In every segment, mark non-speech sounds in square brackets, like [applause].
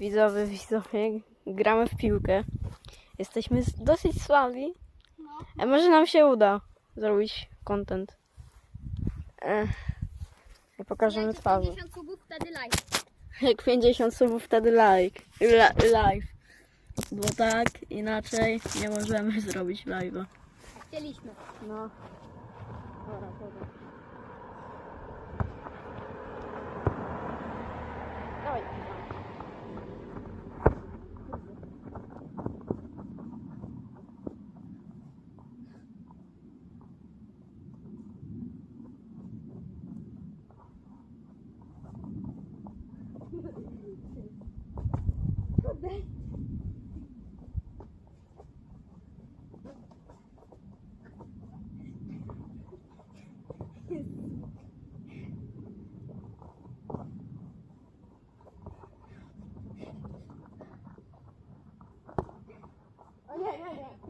Widzowie, widzowie, gramy w piłkę. Jesteśmy dosyć słabi. No. A może nam się uda zrobić content. Ech. I pokażemy Jak twarze. 50 subów, wtedy like. Jak 50 subów, wtedy like. La, live. Bo tak, inaczej nie możemy zrobić live'a. Chcieliśmy. No. Dobra, dobra. Dawaj.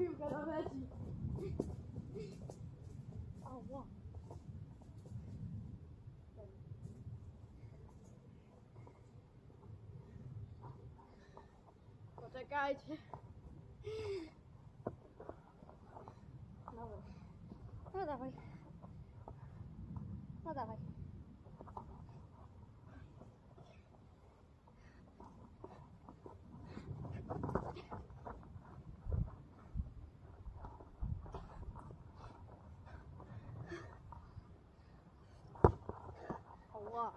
Nie, nie, piłka tam leci. Ała. Poczekajcie. Dobra. No dawaj. No dawaj. は。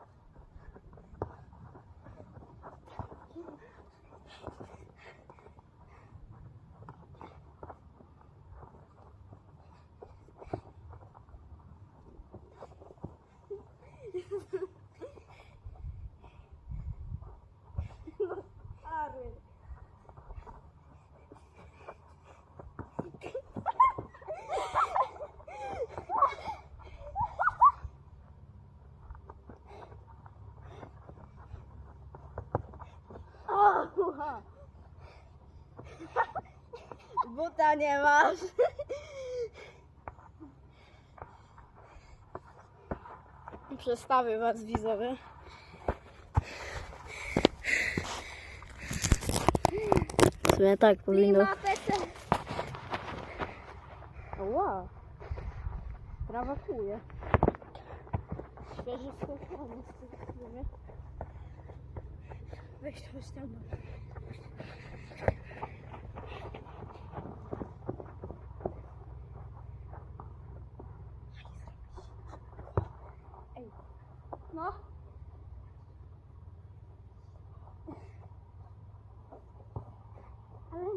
Buta nie masz. Przestawię was widzowie. W sumie tak powinno. Ła. Trawa kuje. Świeży skokany z strony. Weź to ściągnąć. Ej.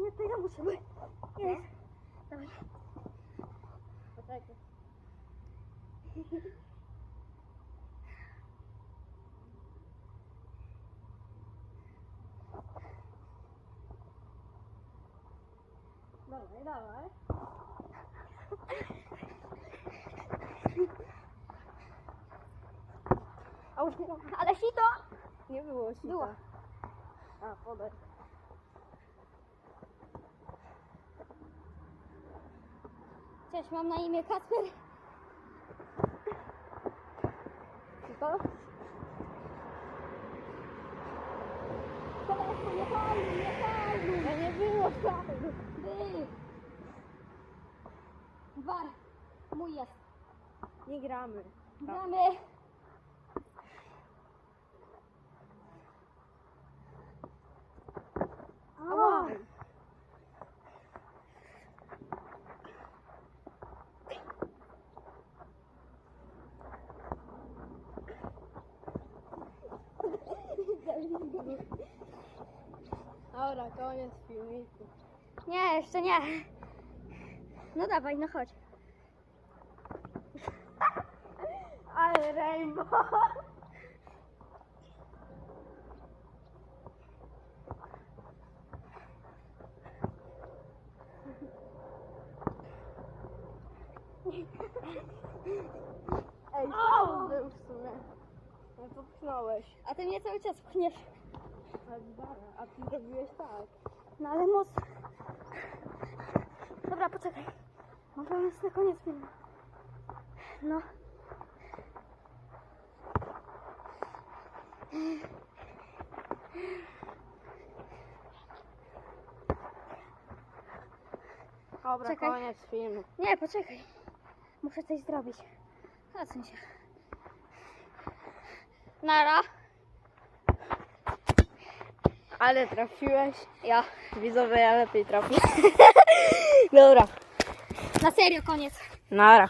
Ale nie, to ja muszę. bo- Jest. Dawaj. Poczekaj. Dawaj, dawaj. A już nie Ale sito! Nie było sita. Było. A, podaj. Cześć, mam na imię Kasper. Sito? Koleżko, nie faluj, nie faluj. No nie było faulu. Był. War. Mój jest. Nie gramy. Gramy. Dobra, koniec filmiku. Nie, jeszcze nie. No dawaj, no chodź. Ale rainbow. Ej, był w sumie. No. A ty mnie cały czas pchniesz. A ty zrobiłeś tak. No ale mocno. Dobra, poczekaj. Może on jest na koniec filmu. No. Dobra, Czekaj. koniec filmu. Nie, poczekaj. Muszę coś zrobić. Odsuń się. Nara. Ale trafiłeś. Ja. Widzowie, ja lepiej trafię. [laughs] Dobra, Na serio, koniec. nara.